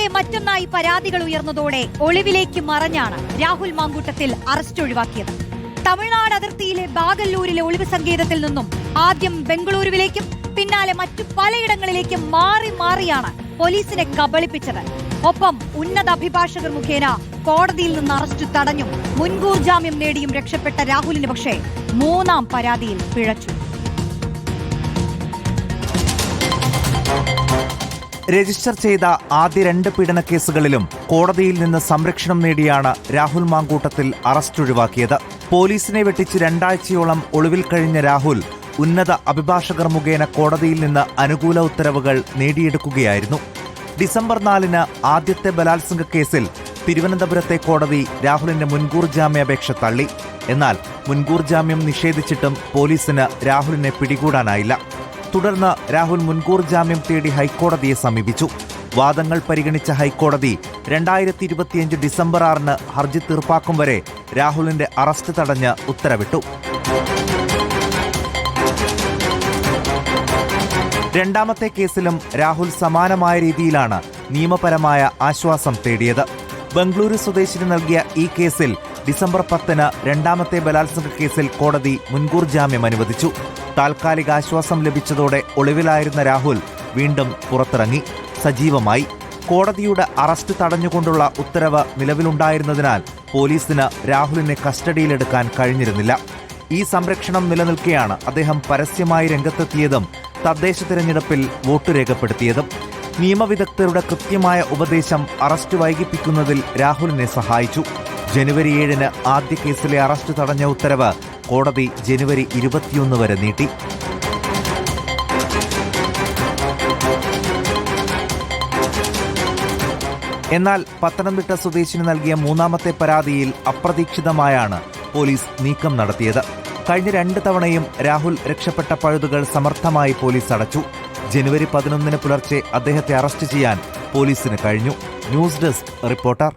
ഒന്നുപിറകെ മറ്റൊന്നായി പരാതികൾ ഉയർന്നതോടെ ഒളിവിലേക്ക് മറഞ്ഞാണ് രാഹുൽ മാങ്കൂട്ടത്തിൽ അറസ്റ്റ് ഒഴിവാക്കിയത്. തമിഴ്നാട് അതിർത്തിയിലെ ബാഗല്ലൂരിലെ ഒളിവ് സങ്കേതത്തിൽ നിന്നും ആദ്യം ബംഗളൂരുവിലേക്കും പിന്നാലെ മറ്റു പലയിടങ്ങളിലേക്കും മാറി മാറിയാണ് പോലീസിനെ കബളിപ്പിച്ചത്. ഒപ്പം ഉന്നത അഭിഭാഷകർ മുഖേന കോടതിയിൽ നിന്ന് അറസ്റ്റ് തടഞ്ഞും മുൻകൂർ ജാമ്യം നേടിയും രക്ഷപ്പെട്ട രാഹുലിന് പക്ഷേ മൂന്നാം പരാതിയിൽ പിഴച്ചു. രജിസ്റ്റർ ചെയ്ത ആദ്യ രണ്ട് പീഡന കേസുകളിലും കോടതിയിൽ നിന്ന് സംരക്ഷണം നേടിയാണ് രാഹുൽ മാങ്കൂട്ടത്തിൽ അറസ്റ്റ് ഒഴിവാക്കിയത്. പോലീസിനെ വെട്ടിച്ച് രണ്ടാഴ്ചയോളം ഒളിവിൽ കഴിഞ്ഞ രാഹുൽ ഉന്നത അഭിഭാഷകർ മുഖേന കോടതിയിൽ നിന്ന് അനുകൂല ഉത്തരവുകൾ നേടിയെടുക്കുകയായിരുന്നു. ഡിസംബർ നാലിന് ആദ്യത്തെ ബലാത്സംഗ കേസിൽ തിരുവനന്തപുരത്തെ കോടതി രാഹുലിന്റെ മുൻകൂർ ജാമ്യാപേക്ഷ തള്ളി. എന്നാൽ മുൻകൂർ ജാമ്യം നിഷേധിച്ചിട്ടും പോലീസിന് രാഹുലിനെ പിടികൂടാനായില്ല. തുടർന്ന് രാഹുൽ മുൻകൂർ ജാമ്യം തേടി ഹൈക്കോടതിയെ സമീപിച്ചു. വാദങ്ങൾ പരിഗണിച്ച ഹൈക്കോടതി രണ്ടായിരത്തി ഇരുപത്തിയഞ്ച് ഡിസംബർ ആറിന് ഹർജി തീർപ്പാക്കും വരെ രാഹുലിന്റെ അറസ്റ്റ് തടഞ്ഞ് ഉത്തരവിട്ടു. രണ്ടാമത്തെ കേസിലും രാഹുൽ സമാനമായ രീതിയിലാണ് നിയമപരമായ ആശ്വാസം തേടിയത്. ബംഗളൂരു സ്വദേശിന് നൽകിയ ഈ കേസിൽ ഡിസംബർ പത്തിന് രണ്ടാമത്തെ ബലാത്സംഗ കേസിൽ കോടതി മുൻകൂർ ജാമ്യം അനുവദിച്ചു. താൽക്കാലിക ആശ്വാസം ലഭിച്ചതോടെ ഒളിവിലായിരുന്ന രാഹുൽ വീണ്ടും പുറത്തിറങ്ങി. സജീവമായി. കോടതിയുടെ അറസ്റ്റ് തടഞ്ഞുകൊണ്ടുള്ള ഉത്തരവ് നിലവിലുണ്ടായിരുന്നതിനാൽ പോലീസിന് രാഹുലിനെ കസ്റ്റഡിയിലെടുക്കാൻ കഴിഞ്ഞിരുന്നില്ല. ഈ സംരക്ഷണം നിലനിൽക്കെയാണ് അദ്ദേഹം പരസ്യമായി രംഗത്തെത്തിയതും തദ്ദേശ തിരഞ്ഞെടുപ്പിൽ വോട്ട് രേഖപ്പെടുത്തിയതും. നിയമവിദഗ്ധരുടെ കൃത്യമായ ഉപദേശം അറസ്റ്റ് വൈകിപ്പിക്കുന്നതിൽ രാഹുലിനെ സഹായിച്ചു. ജനുവരി ഏഴിന് ആദ്യ കേസിലെ അറസ്റ്റ് തടഞ്ഞ ഉത്തരവ് കോടതി ജനുവരി ഇരുപത്തിയൊന്ന് വരെ നീട്ടി. എന്നാൽ പത്തനംതിട്ട സ്വദേശിന് നൽകിയ മൂന്നാമത്തെ പരാതിയിൽ അപ്രതീക്ഷിതമായാണ് പോലീസ് നീക്കം നടത്തിയത്. കഴിഞ്ഞ രണ്ട് തവണയും രാഹുൽ രക്ഷപ്പെട്ട പഴുതുകൾ സമർത്ഥമായി പോലീസ് അടച്ചു. ജനുവരി പതിനൊന്നിന് പുലർച്ചെ അദ്ദേഹത്തെ അറസ്റ്റ് ചെയ്യാൻ പോലീസിന് കഴിഞ്ഞു. News desk reporter